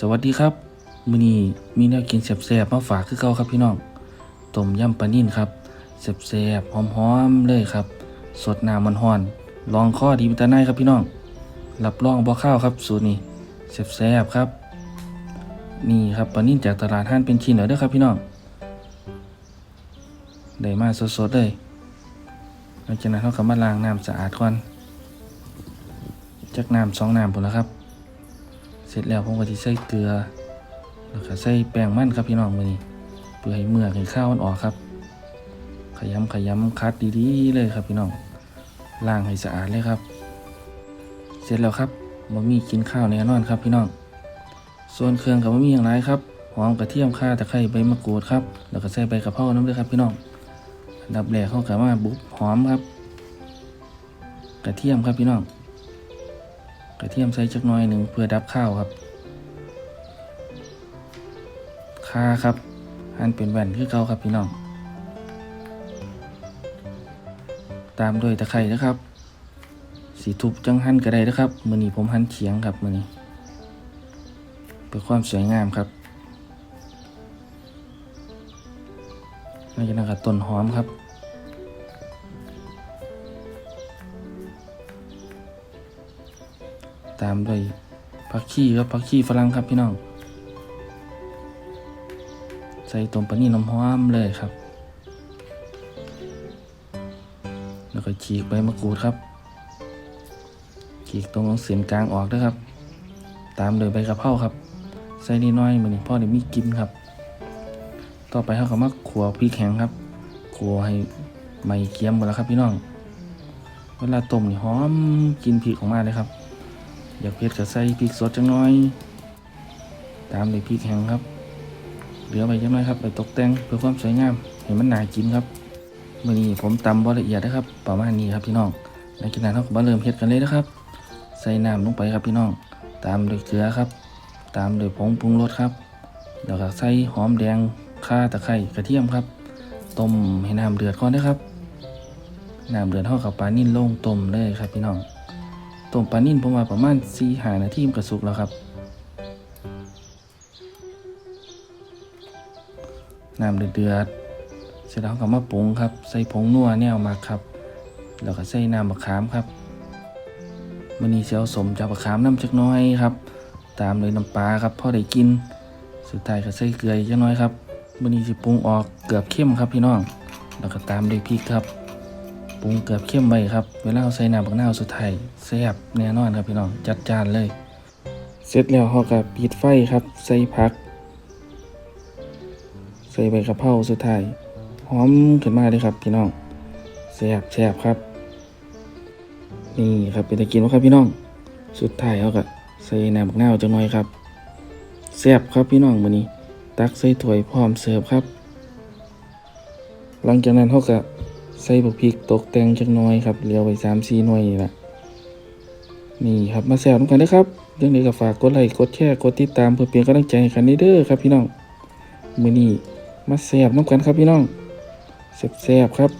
สวัสดีครับมื้อนี้มีแนวกินแซ่บๆมาฝากคือเก่าครับพี่น้องต้มยำปลานิ่นครับแซ่บๆหอมๆเลยครับ สดน้ำมันฮ้อนลองข้อดีวิตาไนครับพี่น้องรับรองบ่ข้าวครับสูตรนี้แซ่บๆครับ นี่ครับปลานิ่นจากตลาดห้านเป็นชิ้นเหรอเด้อครับพี่น้องได้มาสดๆเลยหลังจากนั้นเราก็มาล้างน้ำสะอาดก่อนจากน้ำสองน้ำพุ่นละครับ สร็จแล้วผมก็จะใส่เกลือแล้วก็ใส่แป้งมันครับพี่น้องมือนี้เพื่อให้เมือกให้ข้าวมันออกครับ ขยำขยำคัดดีๆเลยครับพี่น้องล้างให้สะอาดเลยครับ เสร็จแล้วครับบะหมี่กินข้าวแน่นอนครับพี่น้อง ส่วนเครื่องกับบะหมี่อย่างไรครับหอมกระเทียมข่าตะไคร้ใบมะกรูดครับแล้วก็ใส่ใบกระเพราน้ำด้วยครับพี่น้องดับแรกเขากับมาบุบหอมครับ กระเทียมครับพี่น้อง กระเทียมใส่จักน่อยหนึ่งเพื่อดับข้าวครับข่าครับหั่นเป็นแว่นคือเก่าครับพี่น้อง ตามด้วยตะไคร้นะครับสีทุบจังหั่นก็ได้นะครับมือนี้ผมหั่นเฉียงครับมือนี้เพื่อความสวยงามครับนอกจากนั้นก็ต้นหอมครับ ตามด้วยผักชีครับผักชีฝรั่งครับพี่น้อง ใส่ต้มปลานี่น้ำหอมเลยครับ แล้วก็ฉีกใบมะกรูดครับ ฉีกตรงเสียนกลางออกด้วยครับ ตามด้วยใบกระเพราครับ ใส่นิดน้อยเหมันนี่พ่อเดี๋ยวมีกินครับ ต่อไปเขาก็มาขัวพริกแห้งครับขัวให้ไม่เคี้ยมหมดแล้วครับพี่น้อง เวลาต้มนี่หอมกินพริกออกมาเลยครับ อยากเผ็ดก็ใส่พริกสดจังน้อย ตามด้วยพริกแห้งครับ เหลือไปจังน้อยครับ ไปตกแต่งเพื่อความสวยงามให้มันน่ากินครับมื่อนี้ผมตำบ่ละเอียดนะครับ ประมาณนี้ครับพี่น้องในขณะเราก็มาเริ่มเฮ็ดกันเลยนะครับ ใส่น้ำลงไปครับพี่น้อง ตามด้วยเกลือครับ ตามด้วยผงปรุงรสครับแล้วก็ใส่หอมแดงข่าตะไคร้กระเทียมครับต้มให้น้ำเดือดก่อนนะครับน้ำเดือดเท่ากับปลานิ่นลงต้มเลยครับพี่น้อง ต้มปลานิ่นผมว่าประมาณสี่หานาทีมันก็สุกแล้วครับน้ำเดือดเสร็จแล้วก็มาปรุงครับ ใส่ผงนัวแนวมักครับ แล้วก็ใส่น้ำมะขามครับมันนี้เสียวสมจากมะขามน้ำจักน้อยครับ ตามด้วยน้ำปลาครับพอได้กิน สุดท้ายก็ใส่เกลือจักน้อยครับมันนี้สิปรุงออกเกือบเข้มครับพี่น้อง แล้วก็ตามด้วยพริกครับ ปรุงเกือบเข้มไปครับ เวลาใส่น้ำบักนาวสุดท้ายแซ่บแน่นอนครับพี่น้อง จัดจานเลย เสร็จแล้วเราก็ปิดไฟครับ ใส่ผัก ใส่ใบกะเพราสุดท้าย หอมขึ้นมาเลยครับพี่น้องแซ่บแซ่บครับ นี่ครับเป็นตะกินวะครับพี่น้อง สุดท้ายเขาก็ใส่น้ำบักนาวจังหน่อยครับแซ่บครับพี่น้องมื้อนี้ ตักใส่ถ้วยพร้อมเสิร์ฟครับ หลังจากนั้นเขาก็ ใส่บักพริกตกแต่งจักหน่อยครับเหลือไว้สามสี่หน่วยนี่ละนี่ครับมาแซ่บกันนะครับเรื่องนี้ก็ฝากกดไลค์กดแชร์กดติดตามเพื่อเป็นกำลังใจให้กันเด้อครับพี่น้องมือนี้มาแซ่บน้ำกันครับพี่น้องแซ่บๆครับ